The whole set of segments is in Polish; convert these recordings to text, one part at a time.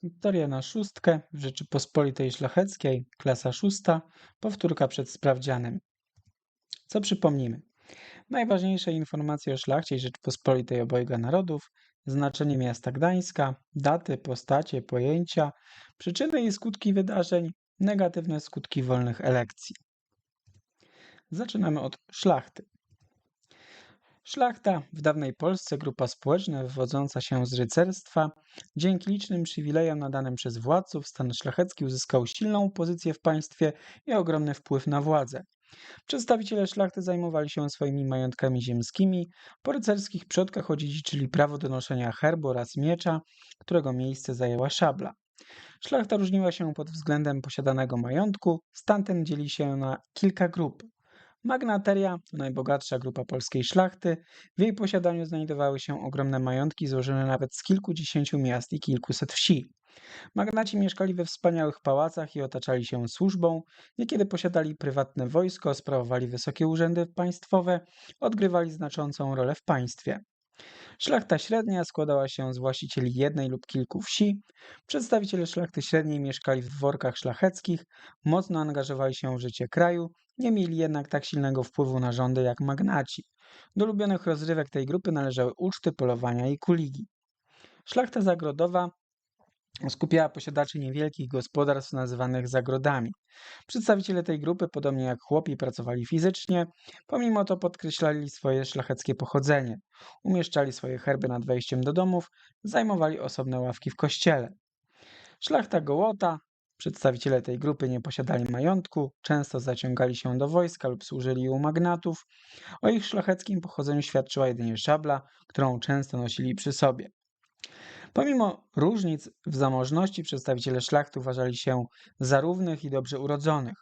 Historia na szóstkę w Rzeczypospolitej Szlacheckiej, klasa szósta, powtórka przed sprawdzianem. Co przypomnimy? Najważniejsze informacje o szlachcie Rzeczypospolitej obojga narodów, znaczenie miasta Gdańska, daty, postacie, pojęcia, przyczyny i skutki wydarzeń, negatywne skutki wolnych elekcji. Zaczynamy od szlachty. Szlachta, w dawnej Polsce grupa społeczna wywodząca się z rycerstwa, dzięki licznym przywilejom nadanym przez władców, stan szlachecki uzyskał silną pozycję w państwie i ogromny wpływ na władzę. Przedstawiciele szlachty zajmowali się swoimi majątkami ziemskimi, po rycerskich przodkach odziedziczyli prawo do noszenia herbu oraz miecza, którego miejsce zajęła szabla. Szlachta różniła się pod względem posiadanego majątku, stan ten dzieli się na kilka grup. Magnateria najbogatsza grupa polskiej szlachty. W jej posiadaniu znajdowały się ogromne majątki złożone nawet z kilkudziesięciu miast i kilkuset wsi. Magnaci mieszkali we wspaniałych pałacach i otaczali się służbą, niekiedy posiadali prywatne wojsko, sprawowali wysokie urzędy państwowe, odgrywali znaczącą rolę w państwie. Szlachta średnia składała się z właścicieli jednej lub kilku wsi. Przedstawiciele szlachty średniej mieszkali w dworkach szlacheckich, mocno angażowali się w życie kraju, nie mieli jednak tak silnego wpływu na rządy jak magnaci. Do ulubionych rozrywek tej grupy należały uczty, polowania i kuligi. Szlachta zagrodowa skupiała posiadaczy niewielkich gospodarstw nazywanych zagrodami. Przedstawiciele tej grupy, podobnie jak chłopi, pracowali fizycznie, pomimo to podkreślali swoje szlacheckie pochodzenie. Umieszczali swoje herby nad wejściem do domów, zajmowali osobne ławki w kościele. Szlachta gołota, przedstawiciele tej grupy nie posiadali majątku, często zaciągali się do wojska lub służyli u magnatów. O ich szlacheckim pochodzeniu świadczyła jedynie szabla, którą często nosili przy sobie. Pomimo różnic w zamożności przedstawiciele szlachty uważali się za równych i dobrze urodzonych.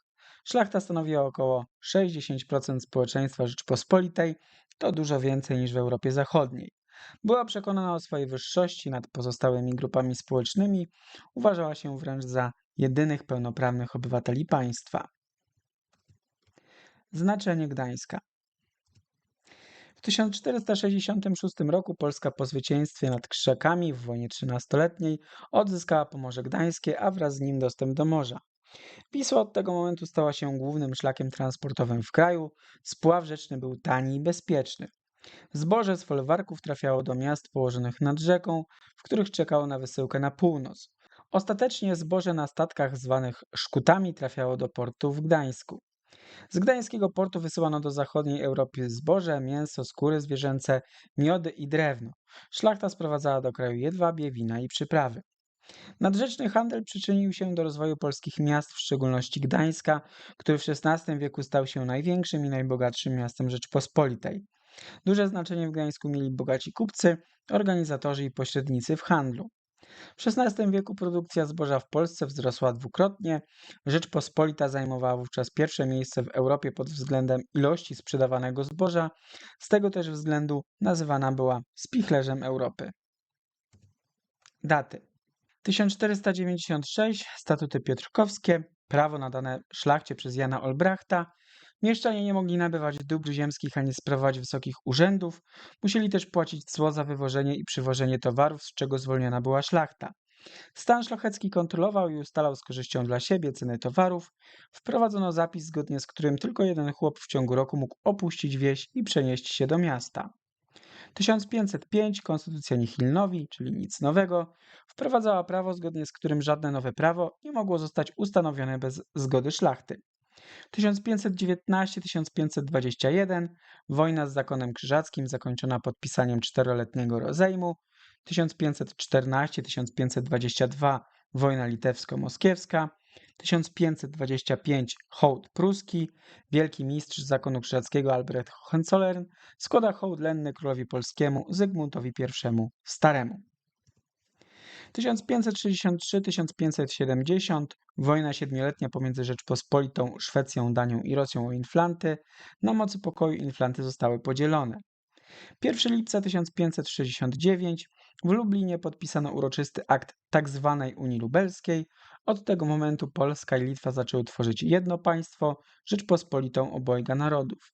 Szlachta stanowiła około 60% społeczeństwa Rzeczpospolitej, to dużo więcej niż w Europie Zachodniej. Była przekonana o swojej wyższości nad pozostałymi grupami społecznymi, uważała się wręcz za jedynych pełnoprawnych obywateli państwa. Znaczenie Gdańska 1466 roku Polska po zwycięstwie nad Krzakami w wojnie trzynastoletniej odzyskała Pomorze Gdańskie, a wraz z nim dostęp do morza. Wisła od tego momentu stała się głównym szlakiem transportowym w kraju, spław rzeczny był tani i bezpieczny. Zboże z folwarków trafiało do miast położonych nad rzeką, w których czekało na wysyłkę na północ. Ostatecznie zboże na statkach zwanych szkutami trafiało do portu w Gdańsku. Z gdańskiego portu wysyłano do zachodniej Europy zboże, mięso, skóry zwierzęce, miody i drewno. Szlachta sprowadzała do kraju jedwabie, wina i przyprawy. Nadrzeczny handel przyczynił się do rozwoju polskich miast, w szczególności Gdańska, który w XVI wieku stał się największym i najbogatszym miastem Rzeczpospolitej. Duże znaczenie w Gdańsku mieli bogaci kupcy, organizatorzy i pośrednicy w handlu. W XVI wieku produkcja zboża w Polsce wzrosła dwukrotnie. Rzeczpospolita zajmowała wówczas pierwsze miejsce w Europie pod względem ilości sprzedawanego zboża. Z tego też względu nazywana była spichlerzem Europy. Daty 1496 Statuty Piotrkowskie, prawo nadane szlachcie przez Jana Olbrachta, Mieszczanie nie mogli nabywać dóbr ziemskich ani sprawować wysokich urzędów, musieli też płacić cło za wywożenie i przywożenie towarów, z czego zwolniona była szlachta. Stan szlachecki kontrolował i ustalał z korzyścią dla siebie ceny towarów. Wprowadzono zapis, zgodnie z którym tylko jeden chłop w ciągu roku mógł opuścić wieś i przenieść się do miasta. 1505 Konstytucja Nihilnowi, czyli nic nowego, wprowadzała prawo, zgodnie z którym żadne nowe prawo nie mogło zostać ustanowione bez zgody szlachty. 1519-1521 wojna z zakonem krzyżackim zakończona podpisaniem czteroletniego rozejmu, 1514-1522 wojna litewsko-moskiewska, 1525 hołd pruski, wielki mistrz zakonu krzyżackiego Albrecht Hohenzollern składa hołd lenny królowi polskiemu Zygmuntowi I Staremu. 1563-1570 wojna siedmioletnia pomiędzy Rzeczpospolitą, Szwecją, Danią i Rosją o Inflanty. Na mocy pokoju Inflanty zostały podzielone. 1 lipca 1569 w Lublinie podpisano uroczysty akt tzw. Tak Unii Lubelskiej. Od tego momentu Polska i Litwa zaczęły tworzyć jedno państwo, Rzeczpospolitą obojga narodów.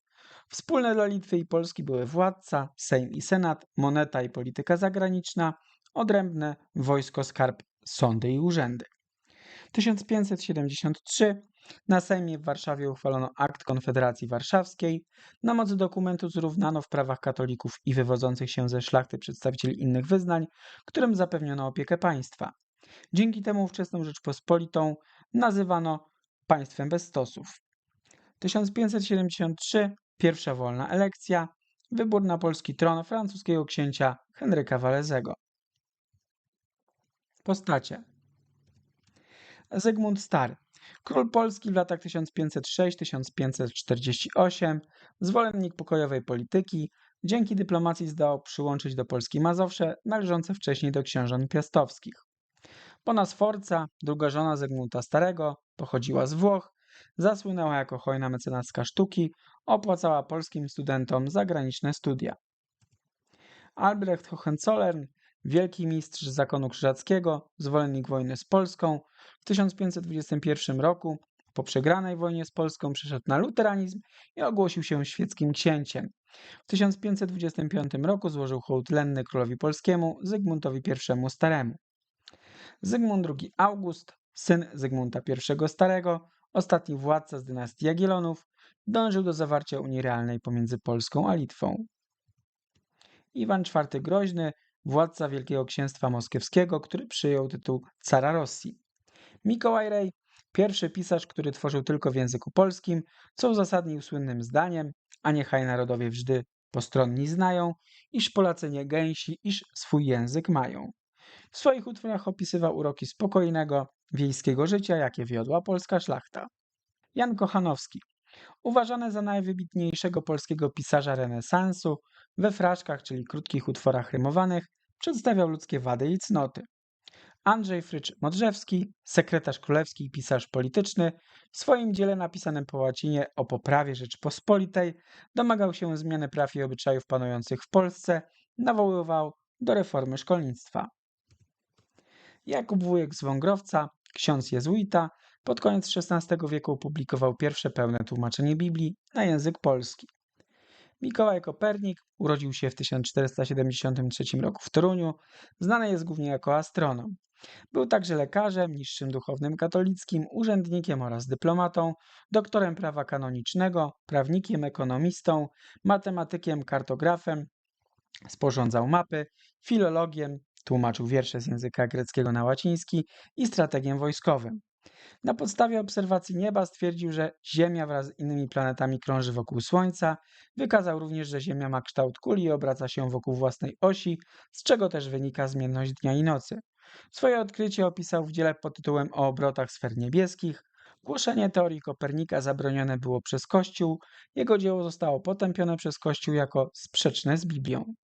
Wspólne dla Litwy i Polski były władca, Sejm i Senat, moneta i polityka zagraniczna, odrębne wojsko, skarb, sądy i urzędy. 1573 na Sejmie w Warszawie uchwalono akt Konfederacji Warszawskiej. Na mocy dokumentu zrównano w prawach katolików i wywodzących się ze szlachty przedstawicieli innych wyznań, którym zapewniono opiekę państwa. Dzięki temu ówczesną Rzeczpospolitą nazywano państwem bez stosów. 1573 pierwsza wolna elekcja, wybór na polski tron francuskiego księcia Henryka Walezego. Postacie Zygmunt Stary, król Polski w latach 1506-1548, zwolennik pokojowej polityki, dzięki dyplomacji zdołał przyłączyć do Polski Mazowsze należące wcześniej do książąt piastowskich. Bona Sforza, druga żona Zygmunta Starego, pochodziła z Włoch, zasłynęła jako hojna mecenaska sztuki, opłacała polskim studentom zagraniczne studia. Albrecht Hohenzollern, wielki mistrz zakonu krzyżackiego, zwolennik wojny z Polską, w 1521 roku po przegranej wojnie z Polską przeszedł na luteranizm i ogłosił się świeckim księciem. W 1525 roku złożył hołd lenny królowi polskiemu Zygmuntowi I Staremu. Zygmunt II August, syn Zygmunta I Starego, ostatni władca z dynastii Jagiellonów, dążył do zawarcia Unii Realnej pomiędzy Polską a Litwą. Iwan IV Groźny, władca Wielkiego Księstwa Moskiewskiego, który przyjął tytuł cara Rosji. Mikołaj Rej, pierwszy pisarz, który tworzył tylko w języku polskim, co uzasadnił słynnym zdaniem, a niechaj narodowie wżdy postronni znają, iż Polacy nie gęsi, iż swój język mają. W swoich utworach opisywał uroki spokojnego, wiejskiego życia, jakie wiodła polska szlachta. Jan Kochanowski, uważany za najwybitniejszego polskiego pisarza renesansu, we fraszkach, czyli krótkich utworach rymowanych, przedstawiał ludzkie wady i cnoty. Andrzej Frycz Modrzewski, sekretarz królewski i pisarz polityczny, w swoim dziele napisanym po łacinie o poprawie Rzeczypospolitej domagał się zmiany praw i obyczajów panujących w Polsce, nawoływał do reformy szkolnictwa. Jakub Wujek z Wągrowca, ksiądz jezuita, pod koniec XVI wieku opublikował pierwsze pełne tłumaczenie Biblii na język polski. Mikołaj Kopernik urodził się w 1473 roku w Toruniu, znany jest głównie jako astronom. Był także lekarzem, niższym duchownym katolickim, urzędnikiem oraz dyplomatą, doktorem prawa kanonicznego, prawnikiem, ekonomistą, matematykiem, kartografem, sporządzał mapy, filologiem, tłumaczył wiersze z języka greckiego na łaciński i strategiem wojskowym. Na podstawie obserwacji nieba stwierdził, że Ziemia wraz z innymi planetami krąży wokół Słońca. Wykazał również, że Ziemia ma kształt kuli i obraca się wokół własnej osi, z czego też wynika zmienność dnia i nocy. Swoje odkrycie opisał w dziele pod tytułem O obrotach sfer niebieskich. Głoszenie teorii Kopernika zabronione było przez Kościół. Jego dzieło zostało potępione przez Kościół jako sprzeczne z Biblią.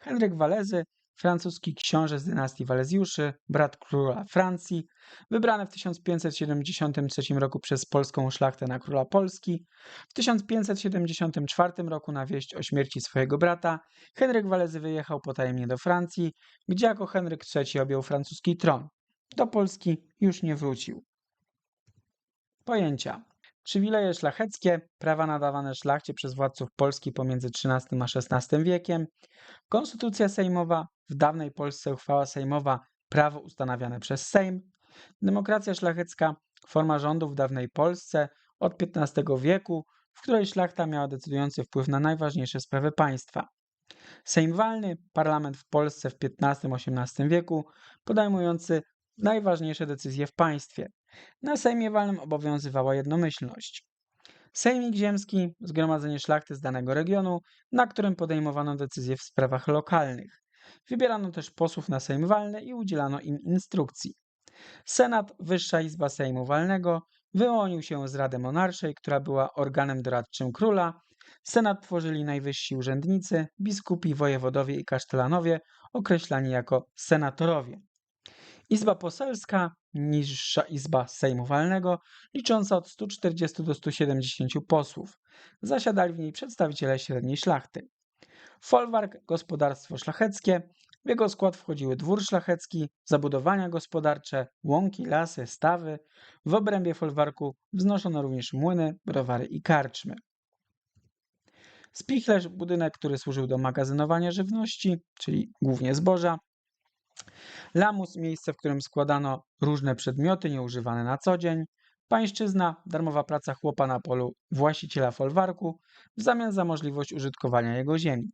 Henryk Walezy francuski książę z dynastii Walezjuszy, brat króla Francji, wybrany w 1573 roku przez polską szlachtę na króla Polski. W 1574 roku na wieść o śmierci swojego brata Henryk Walezy wyjechał potajemnie do Francji, gdzie jako Henryk III objął francuski tron. Do Polski już nie wrócił. Pojęcia. Przywileje szlacheckie, prawa nadawane szlachcie przez władców Polski pomiędzy XIII a XVI wiekiem, konstytucja sejmowa, w dawnej Polsce uchwała sejmowa, prawo ustanawiane przez Sejm, demokracja szlachecka, forma rządu w dawnej Polsce od XV wieku, w której szlachta miała decydujący wpływ na najważniejsze sprawy państwa. Sejm walny, parlament w Polsce w XV-XVIII wieku, podejmujący najważniejsze decyzje w państwie. Na Sejmie walnym obowiązywała jednomyślność. Sejmik Ziemski, zgromadzenie szlachty z danego regionu, na którym podejmowano decyzje w sprawach lokalnych. Wybierano też posłów na Sejm Walny i udzielano im instrukcji. Senat, Wyższa Izba Sejmu Walnego, wyłonił się z Rady Monarszej, która była organem doradczym króla. Senat tworzyli najwyżsi urzędnicy, biskupi, wojewodowie i kasztelanowie, określani jako senatorowie. Izba Poselska, niższa Izba Sejmu Walnego, licząca od 140 do 170 posłów. Zasiadali w niej przedstawiciele średniej szlachty. Folwark, gospodarstwo szlacheckie. W jego skład wchodziły dwór szlachecki, zabudowania gospodarcze, łąki, lasy, stawy. W obrębie folwarku wznoszono również młyny, browary i karczmy. Spichlerz, budynek, który służył do magazynowania żywności, czyli głównie zboża. Lamus miejsce, w którym składano różne przedmioty nieużywane na co dzień. Pańszczyzna darmowa praca chłopa na polu właściciela folwarku w zamian za możliwość użytkowania jego ziemi.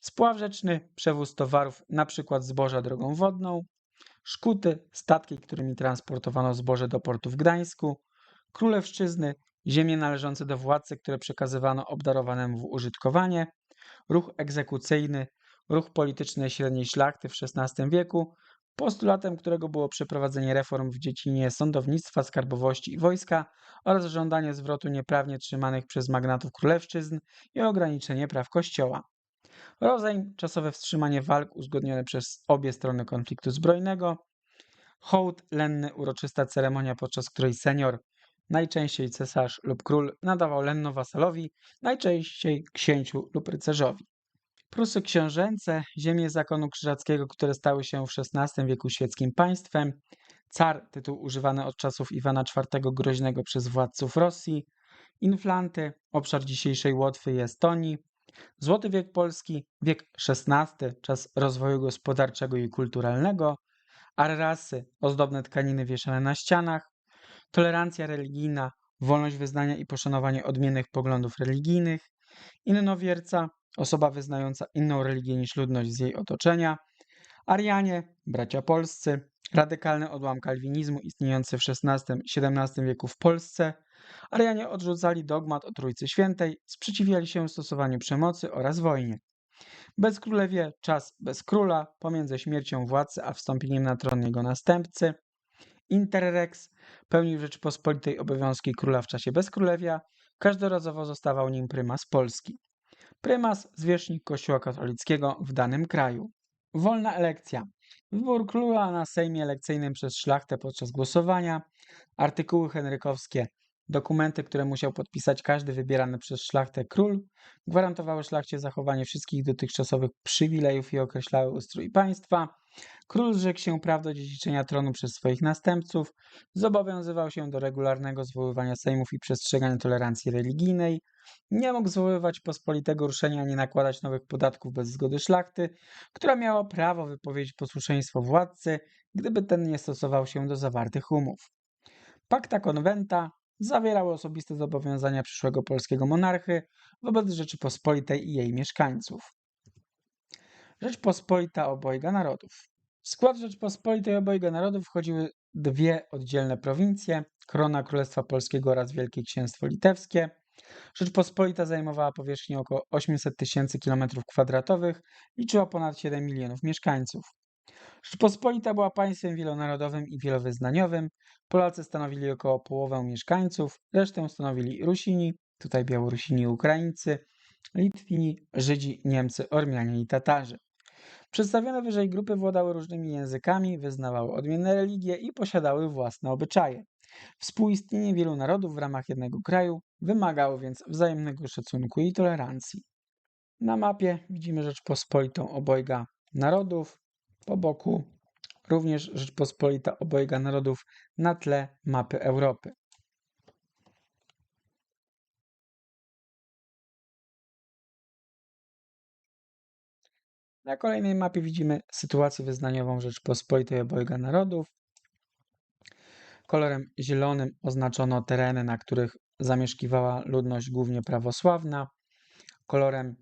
Spław rzeczny, przewóz towarów, np. zboża drogą wodną. Szkuty, statki, którymi transportowano zboże do portu w Gdańsku. Królewszczyzny, ziemie należące do władcy, które przekazywano obdarowanemu w użytkowanie. Ruch egzekucyjny, ruch polityczny średniej szlachty w XVI wieku, postulatem którego było przeprowadzenie reform w dziedzinie sądownictwa, skarbowości i wojska oraz żądanie zwrotu nieprawnie trzymanych przez magnatów królewszczyzn i ograniczenie praw kościoła. Rozejm, czasowe wstrzymanie walk uzgodnione przez obie strony konfliktu zbrojnego. Hołd lenny, uroczysta ceremonia, podczas której senior, najczęściej cesarz lub król, nadawał lenno wasalowi, najczęściej księciu lub rycerzowi. Prusy książęce, ziemie zakonu krzyżackiego, które stały się w XVI wieku świeckim państwem, car, tytuł używany od czasów Iwana IV Groźnego przez władców Rosji, inflanty, obszar dzisiejszej Łotwy i Estonii, złoty wiek polski, wiek XVI, czas rozwoju gospodarczego i kulturalnego, arrasy, ozdobne tkaniny wieszane na ścianach, tolerancja religijna, wolność wyznania i poszanowanie odmiennych poglądów religijnych, innowierca, osoba wyznająca inną religię niż ludność z jej otoczenia, Arianie, bracia polscy, radykalny odłam kalwinizmu istniejący w XVI-XVII wieku w Polsce, Arianie odrzucali dogmat o Trójcy Świętej, sprzeciwiali się stosowaniu przemocy oraz wojnie. Bezkrólewie, czas bez króla, pomiędzy śmiercią władcy a wstąpieniem na tron jego następcy. Interrex pełnił w Rzeczypospolitej obowiązki króla w czasie bezkrólewia, każdorazowo zostawał nim prymas Polski. Prymas, zwierzchnik Kościoła katolickiego w danym kraju. Wolna elekcja. Wybór króla na sejmie elekcyjnym przez szlachtę podczas głosowania. Artykuły henrykowskie. Dokumenty, które musiał podpisać każdy wybierany przez szlachtę król, gwarantowały szlachcie zachowanie wszystkich dotychczasowych przywilejów i określały ustrój państwa. Król zrzekł się praw do dziedziczenia tronu przez swoich następców, zobowiązywał się do regularnego zwoływania sejmów i przestrzegania tolerancji religijnej, nie mógł zwoływać pospolitego ruszenia ani nakładać nowych podatków bez zgody szlachty, która miała prawo wypowiedzieć posłuszeństwo władcy, gdyby ten nie stosował się do zawartych umów. Pakta konwenta zawierały osobiste zobowiązania przyszłego polskiego monarchy wobec Rzeczypospolitej i jej mieszkańców. Rzeczpospolita obojga narodów. W skład Rzeczpospolitej obojga narodów wchodziły dwie oddzielne prowincje, Korona Królestwa Polskiego oraz Wielkie Księstwo Litewskie. Rzeczpospolita zajmowała powierzchnię około 800 tysięcy km2, liczyła ponad 7 milionów mieszkańców. Rzeczpospolita była państwem wielonarodowym i wielowyznaniowym. Polacy stanowili około połowę mieszkańców, resztę stanowili Rusini, tutaj Białorusini i Ukraińcy, Litwini, Żydzi, Niemcy, Ormianie i Tatarzy. Przedstawione wyżej grupy władały różnymi językami, wyznawały odmienne religie i posiadały własne obyczaje. Współistnienie wielu narodów w ramach jednego kraju wymagało więc wzajemnego szacunku i tolerancji. Na mapie widzimy Rzeczpospolitą obojga narodów, po boku również Rzeczpospolita obojga narodów na tle mapy Europy. Na kolejnej mapie widzimy sytuację wyznaniową Rzeczpospolitej obojga narodów. Kolorem zielonym oznaczono tereny, na których zamieszkiwała ludność głównie prawosławna. Kolorem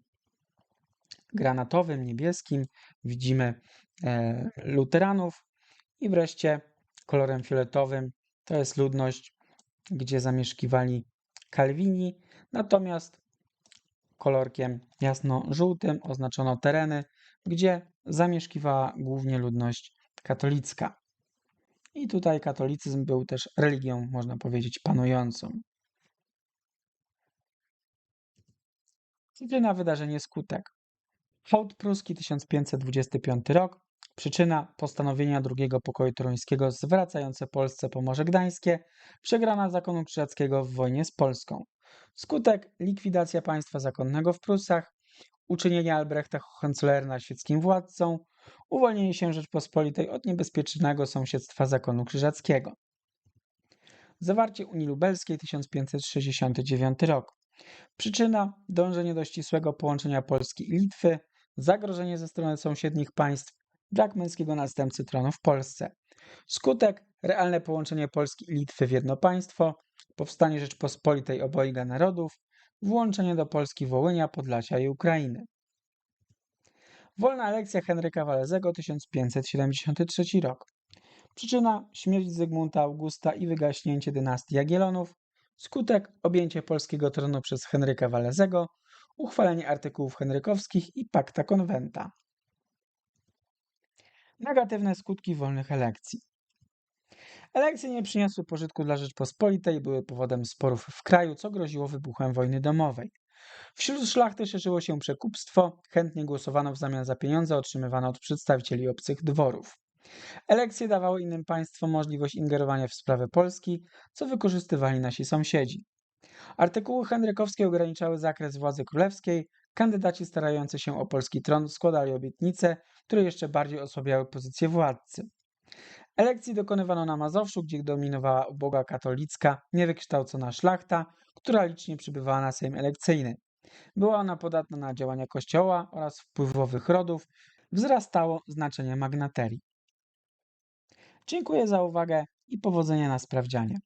granatowym, niebieskim widzimy e, luteranów i wreszcie kolorem fioletowym to jest ludność, gdzie zamieszkiwali kalwini, natomiast kolorkiem jasno-żółtym oznaczono tereny, gdzie zamieszkiwała głównie ludność katolicka. I tutaj katolicyzm był też religią, można powiedzieć, panującą. Cyfry na wydarzenie skutek. Hołd pruski 1525 rok. Przyczyna postanowienia drugiego pokoju toruńskiego zwracające Polsce Pomorze Gdańskie, przegrana zakonu krzyżackiego w wojnie z Polską. Skutek likwidacja państwa zakonnego w Prusach, uczynienie Albrechta Hohenzollerna świeckim władcą, uwolnienie się Rzeczpospolitej od niebezpiecznego sąsiedztwa zakonu krzyżackiego. Zawarcie Unii Lubelskiej 1569 rok. Przyczyna dążenie do ścisłego połączenia Polski i Litwy, zagrożenie ze strony sąsiednich państw, brak męskiego następcy tronu w Polsce. Skutek realne połączenie Polski i Litwy w jedno państwo, powstanie Rzeczpospolitej obojga narodów, włączenie do Polski Wołynia, Podlasia i Ukrainy. Wolna elekcja Henryka Walezego 1573 rok. Przyczyna śmierć Zygmunta Augusta i wygaśnięcie dynastii Jagiellonów. Skutek objęcie polskiego tronu przez Henryka Walezego, uchwalenie artykułów henrykowskich i pakta konwenta. Negatywne skutki wolnych elekcji. Elekcje nie przyniosły pożytku dla Rzeczpospolitej były powodem sporów w kraju, co groziło wybuchem wojny domowej. Wśród szlachty szerzyło się przekupstwo, chętnie głosowano w zamian za pieniądze otrzymywane od przedstawicieli obcych dworów. Elekcje dawały innym państwom możliwość ingerowania w sprawy Polski, co wykorzystywali nasi sąsiedzi. Artykuły henrykowskie ograniczały zakres władzy królewskiej, kandydaci starający się o polski tron składali obietnice, które jeszcze bardziej osłabiały pozycję władcy. Elekcji dokonywano na Mazowszu, gdzie dominowała uboga katolicka, niewykształcona szlachta, która licznie przybywała na Sejm elekcyjny. Była ona podatna na działania kościoła oraz wpływowych rodów, wzrastało znaczenie magnaterii. Dziękuję za uwagę i powodzenia na sprawdzianie.